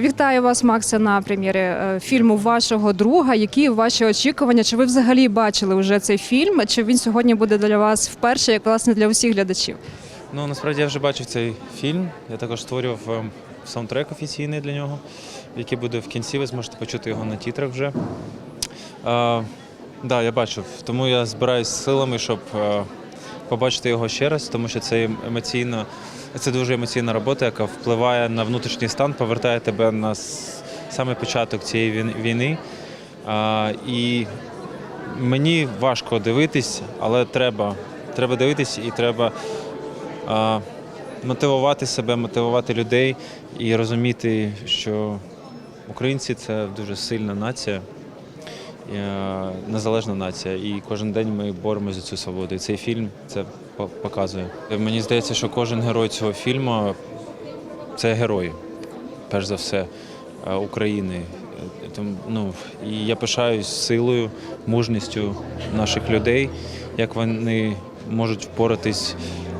Вітаю вас, Макса, на прем'єрі е, фільму вашого друга. Які ваші очікування? Чи ви взагалі бачили вже цей фільм? Чи він сьогодні буде для вас вперше, як власне для усіх глядачів? Ну насправді я вже бачив цей фільм. Я також створював ем, саундтрек офіційний для нього, який буде в кінці. Ви зможете почути його на тітрах вже. Так, да, я бачив. Тому я збираюсь силами, щоб е, побачити його ще раз, тому що це емоційно, це дуже емоційна робота, яка впливає на внутрішній стан, повертає тебе на саме початок цієї війни-. А, і мені важко дивитись, але треба. Треба дивитись і треба а, мотивувати себе, мотивувати людей і розуміти, що українці це дуже сильна нація, незалежна нація. І кожен день ми боремося за цю свободу. І цей фільм це показує. Мені здається, що кожен герой цього фільму це герой, перш за все, е, України. Е, ну, і я пишаюсь силою, мужністю наших людей, як вони можуть впоратись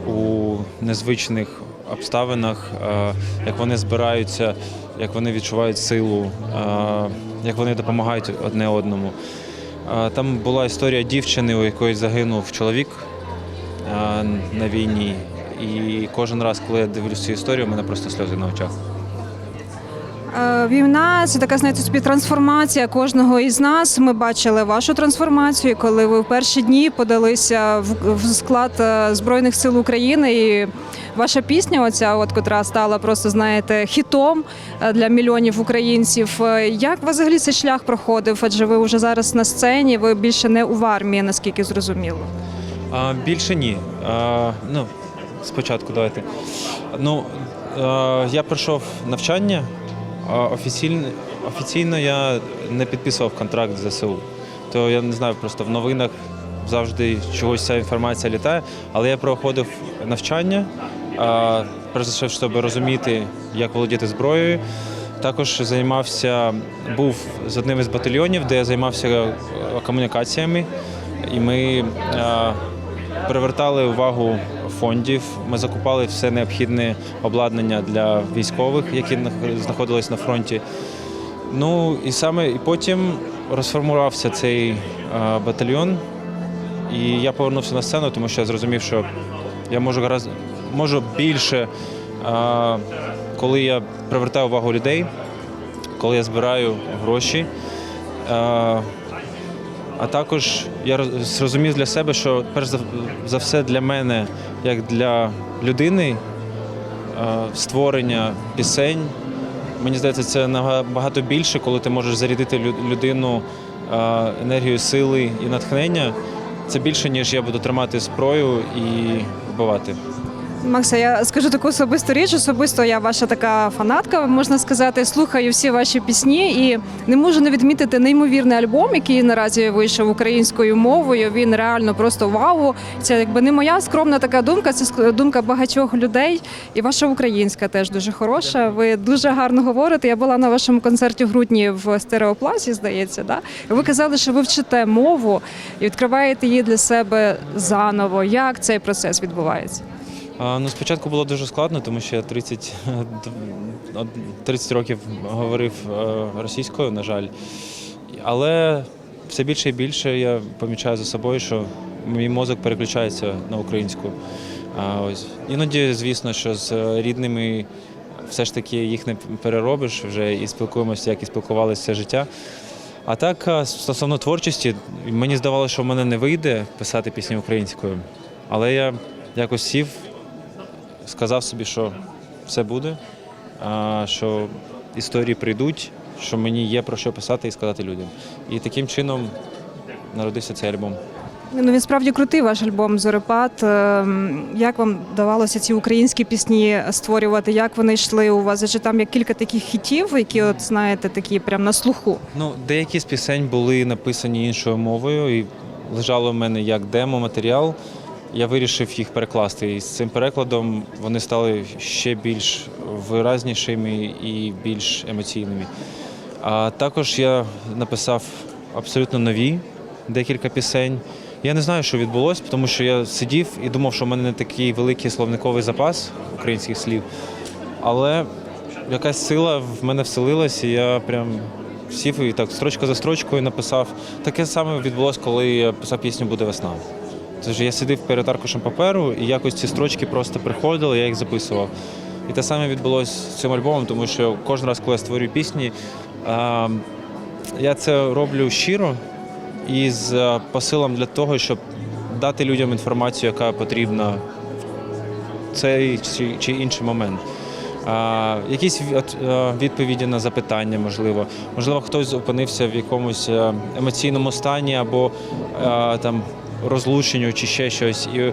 у незвичних обставинах, е, як вони збираються, як вони відчувають силу, е, як вони допомагають одне одному. Е, Там була історія дівчини, у якої загинув чоловік на війні. І кожен раз, коли я дивлюсь цю історію, у мене просто сльози на очах. Е, Війна це така, знаєте, собі трансформація кожного із нас. Ми бачили вашу трансформацію, коли ви в перші дні подалися в, склад е, Збройних сил України. І ваша пісня, оця, от котра стала просто, знаєте, хітом е, для мільйонів українців. Як взагалі цей шлях проходив? Адже ви вже зараз на сцені, ви більше не у армії, наскільки зрозуміло. А, більше ні. А, ну, спочатку давайте. Ну, я пройшов навчання. Офіційно, офіційно я не підписував контракт з ЗСУ. То я не знаю, просто в новинах завжди чогось ця інформація літає. Але я проходив навчання, перш за все, щоб розуміти, як володіти зброєю. Також займався, був з одним із батальйонів, де я займався е, комунікаціями. І ми е, привертали увагу фондів. Ми закупали все необхідне обладнання для військових, які знаходились на фронті. Ну і саме і потім розформувався цей е, батальйон, і я повернувся на сцену, тому що я зрозумів, що я можу гаразд можу більше, е, коли я привертаю увагу людей, коли я збираю гроші. А також я роз- зрозумів для себе, що перш за- все для мене, як для людини, е, створення пісень, мені здається, це набагато більше, коли ти можеш зарядити лю- людину е, енергією сили і натхнення. Це більше, ніж я буду тримати зброю і вбивати. Макса, я скажу таку особисту річ. Особисто я ваша така фанатка, можна сказати. Слухаю всі ваші пісні і не можу не відмітити неймовірний альбом, який наразі вийшов українською мовою. Він реально просто вау. Це якби не моя скромна така думка, це думка багатьох людей. І ваша українська теж дуже хороша. Ви дуже гарно говорите. Я була на вашому концерті в грудні в стереопласі, здається. Да? Ви казали, що ви вчите мову і відкриваєте її для себе заново. Як цей процес відбувається? Ну, спочатку було дуже складно, тому що я 30, 30 років говорив е, російською, на жаль. Але все більше і більше я помічаю за собою, що мій мозок переключається на українську. Ось. Іноді, звісно, що з рідними все ж таки їх не переробиш вже і спілкуємося, як і спілкувалися життя. А так, стосовно творчості, мені здавалося, що в мене не вийде писати пісні українською. Але я якось сів, сказав собі, що все буде, що історії прийдуть, що мені є про що писати і сказати людям. І таким чином народився цей альбом. Ну він справді крутий ваш альбом Зорепад. Ем, Як вам давалося ці українські пісні створювати? Як вони йшли у вас? Адже там є кілька таких хітів, які, от знаєте, такі прям на слуху. Ну, деякі з пісень були написані іншою мовою і лежало в мене як демо-матеріал. Я вирішив їх перекласти. І з цим перекладом вони стали ще більш виразнішими і більш емоційними. А також я написав абсолютно нові декілька пісень. Я не знаю, що відбулося, тому що я сидів і думав, що в мене не такий великий словниковий запас українських слів. Але якась сила в мене вселилась, і я прям сів і так строчка за строчкою написав. Таке саме відбулося, коли я писав пісню Буде весна. Тож я сидів перед аркушем паперу, і якось ці строчки просто приходили, я їх записував. І те саме відбулося з цим альбомом, тому що кожен раз, коли я створюю пісні, я це роблю щиро і з посилом для того, щоб дати людям інформацію, яка потрібна в цей чи, інший момент. Якісь відповіді на запитання, можливо. Можливо, хтось опинився в якомусь емоційному стані або там розлученню чи ще щось. І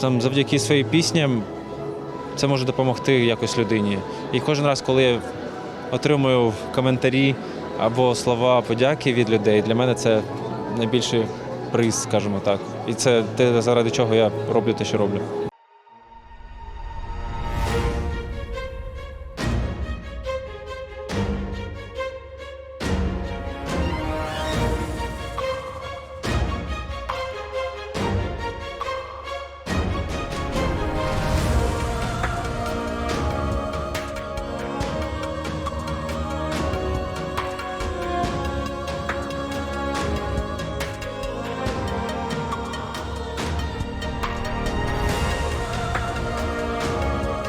там завдяки своїм пісням це може допомогти якось людині. І кожен раз, коли я отримую коментарі або слова подяки від людей, для мене це найбільший приз, скажімо так. І це те, заради чого я роблю те, що роблю.